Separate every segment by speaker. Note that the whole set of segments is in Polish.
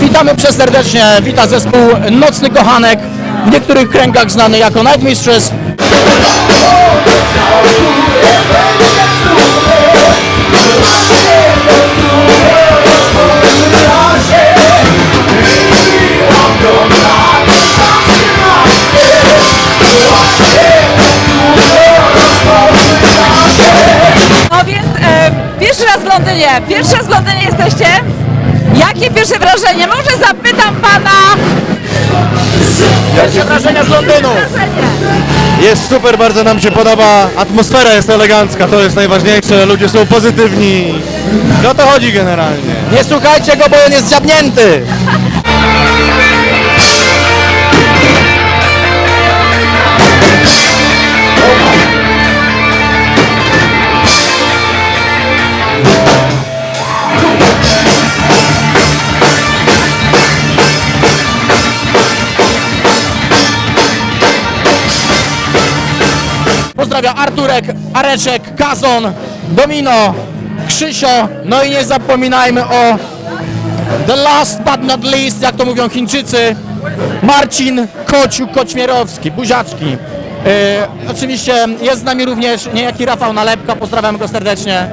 Speaker 1: Witamy przeserdecznie, wita zespół Nocny Kochanek, w niektórych kręgach znany jako Night Mistress.
Speaker 2: No więc e, pierwszy raz w Londynie, pierwszy raz w Londynie jesteście? Jakie pierwsze wrażenie? Może zapytam Pana...
Speaker 1: Pierwsze wrażenia z Londynu.
Speaker 3: Jest super, bardzo nam się podoba. Atmosfera jest elegancka, to jest najważniejsze. Ludzie są pozytywni. I o to chodzi generalnie.
Speaker 1: Nie słuchajcie go, bo on jest dziabnięty. Pozdrawia Arturek, Areczek, Kazon, Domino, Krzysio, no i nie zapominajmy o The last but not least, jak to mówią Chińczycy, Marcin Kociu Koćmierowski, buziaczki. E, oczywiście jest z nami również niejaki Rafał Nalepka, pozdrawiam go serdecznie.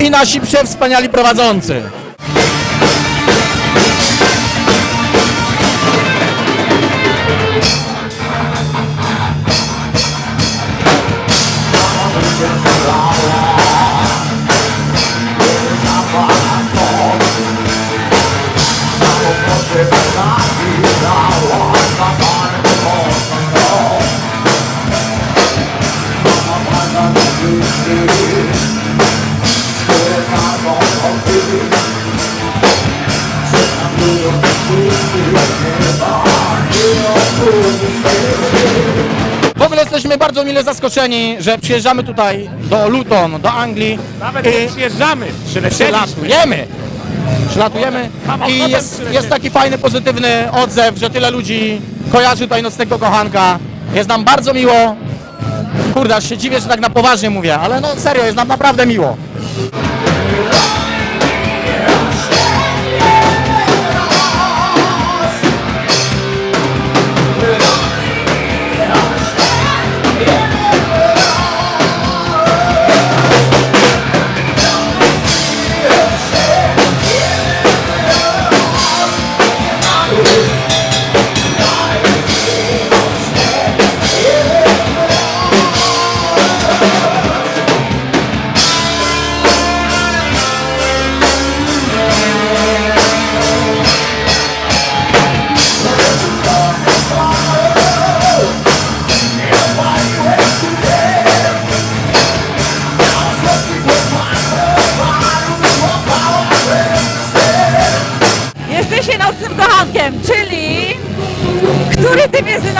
Speaker 1: I nasi przewspaniali prowadzący. Bardzo mile zaskoczeni, że przyjeżdżamy tutaj do Luton, do Anglii.
Speaker 4: Nawet nie przyjeżdżamy, przylecieliśmy.
Speaker 1: przylatujemy. Przylatujemy i jest, jest taki fajny, pozytywny odzew, że tyle ludzi kojarzy tutaj nocnego kochanka. Jest nam bardzo miło. Kurde, aż się dziwię, że tak na poważnie mówię, ale no serio, jest nam naprawdę miło.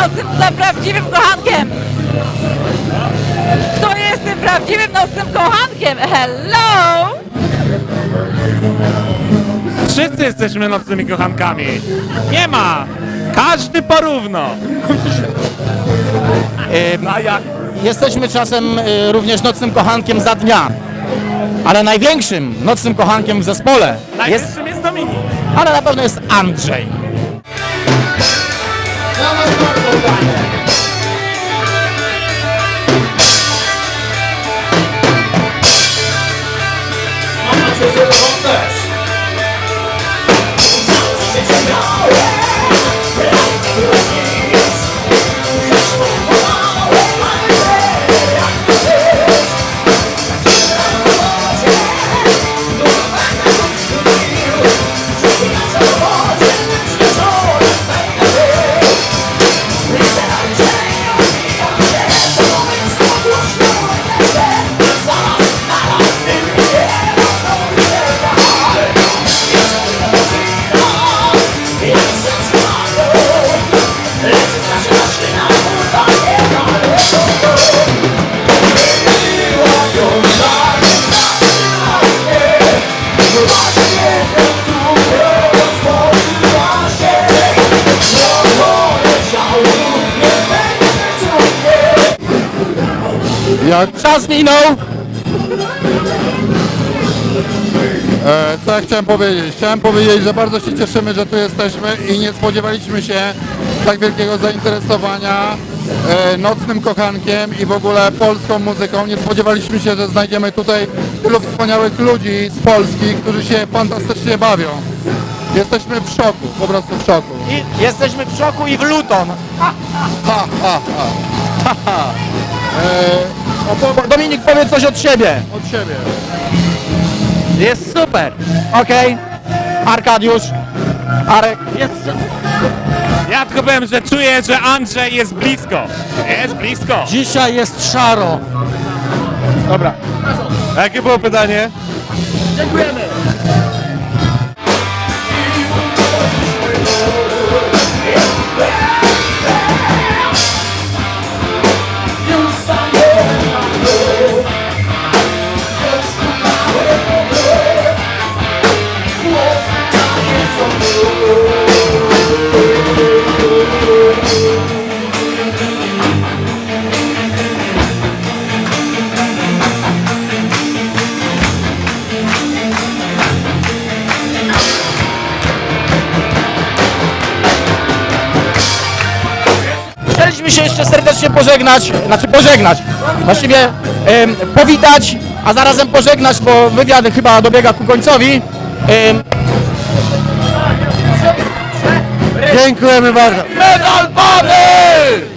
Speaker 2: Nocnym, dla prawdziwym kochankiem? Kto jest tym prawdziwym nocnym kochankiem? Hello!
Speaker 4: Wszyscy jesteśmy nocnymi kochankami. Nie ma. Każdy porówno. A jak?
Speaker 1: Jesteśmy czasem y, również nocnym kochankiem za dnia. Ale największym nocnym kochankiem w zespole jest,
Speaker 4: Najwyższym jest Dominik.
Speaker 1: ale na pewno jest Andrzej. Vamos, você levanta. Não, não, não.
Speaker 5: Jak,
Speaker 1: Czas minął!
Speaker 5: e, co ja chciałem powiedzieć? Chciałem powiedzieć, że bardzo się cieszymy, że tu jesteśmy i nie spodziewaliśmy się tak wielkiego zainteresowania e, nocnym kochankiem i w ogóle polską muzyką. Nie spodziewaliśmy się, że znajdziemy tutaj tylu wspaniałych ludzi z Polski, którzy się fantastycznie bawią. Jesteśmy w szoku, po prostu w szoku.
Speaker 1: I jesteśmy w szoku i w Luton.
Speaker 5: Ha, ha, ha. E,
Speaker 1: Dominik, powiedz coś od siebie.
Speaker 5: od siebie.
Speaker 1: Jest super. Okej. Arkadiusz. Arek. Jest
Speaker 4: Ja tylko powiem, że czuję, że Andrzej jest blisko. Jest blisko.
Speaker 1: Dzisiaj jest szaro.
Speaker 3: Dobra. A jakie było pytanie?
Speaker 1: Chcieliśmy się jeszcze serdecznie pożegnać, znaczy pożegnać, właściwie powitać, a zarazem pożegnać, bo wywiad chyba dobiega ku końcowi. Em,
Speaker 3: Dziękujemy bardzo.
Speaker 1: Medal Bunny!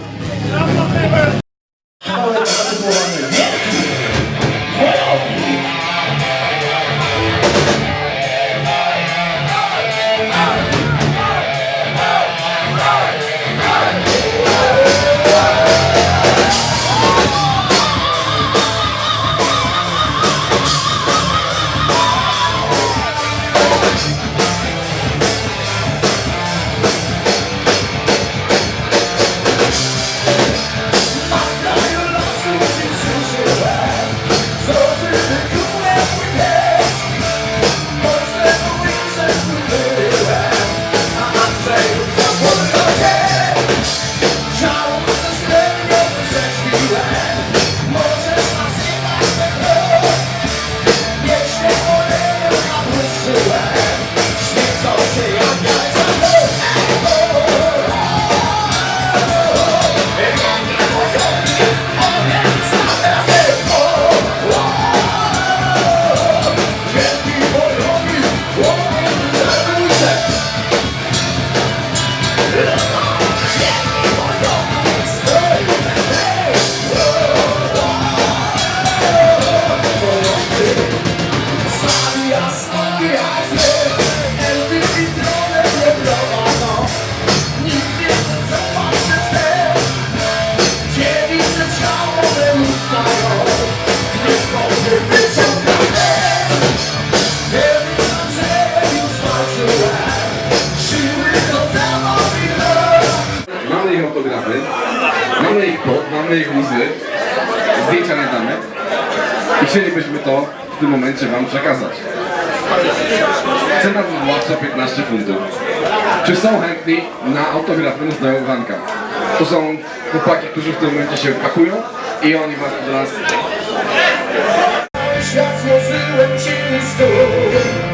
Speaker 6: Mamy ich zdjęcia nie damy i chcielibyśmy to w tym momencie Wam przekazać. Cena wywoławcza 15 funtów. Czy są chętni na autografy Nocnego Wanka? To są chłopaki, którzy w tym momencie się pakują i oni Was teraz
Speaker 7: Świat złożyłem ci stół